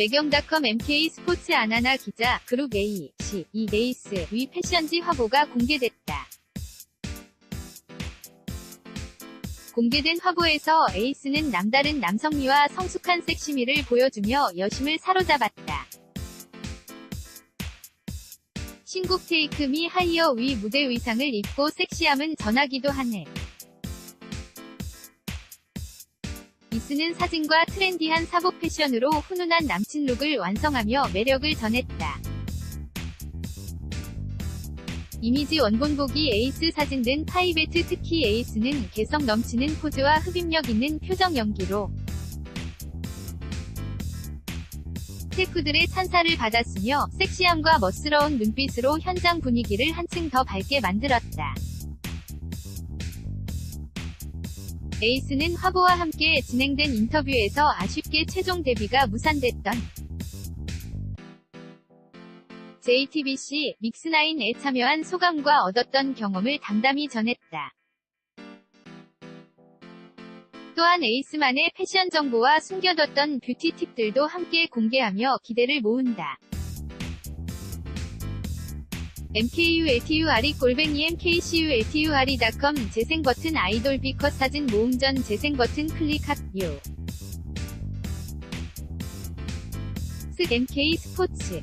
매경닷컴 MK 스포츠 아나나 기자, 그룹 A, C, E 레이스 위 패션지 화보가 공개됐다. 공개된 화보에서 에이스는 남다른 남성미와 성숙한 섹시미를 보여주며 여심을 사로잡았다. 신곡 테이크 미 하이어 위 무대 의상을 입고 섹시함은 전하기도 하네. 이스는 사진과 트렌디한 사복 패션으로 훈훈한 남친 룩을 완성하며 매력을 전했다. 이미지 원본보기 에이스 사진 등 파이베트 특히 에이스는 개성 넘치는 포즈와 흡입력 있는 표정 연기로 스태프들의 찬사를 받았으며 섹시함과 멋스러운 눈빛으로 현장 분위기를 한층 더 밝게 만들었다. 에이스는 화보와 함께 진행된 인터뷰에서 아쉽게 최종 데뷔가 무산됐던 JTBC 믹스나인에 참여한 소감과 얻었던 경험을 담담히 전했다. 또한 에이스만의 패션 정보와 숨겨뒀던 뷰티 팁들도 함께 공개하며 기대를 모은다. MKU ATUR이 골뱅이 MKCU ATUR이.com 재생 버튼 아이돌 비컷 사진 모음 전 재생 버튼 클릭합류. 스 MK 스포츠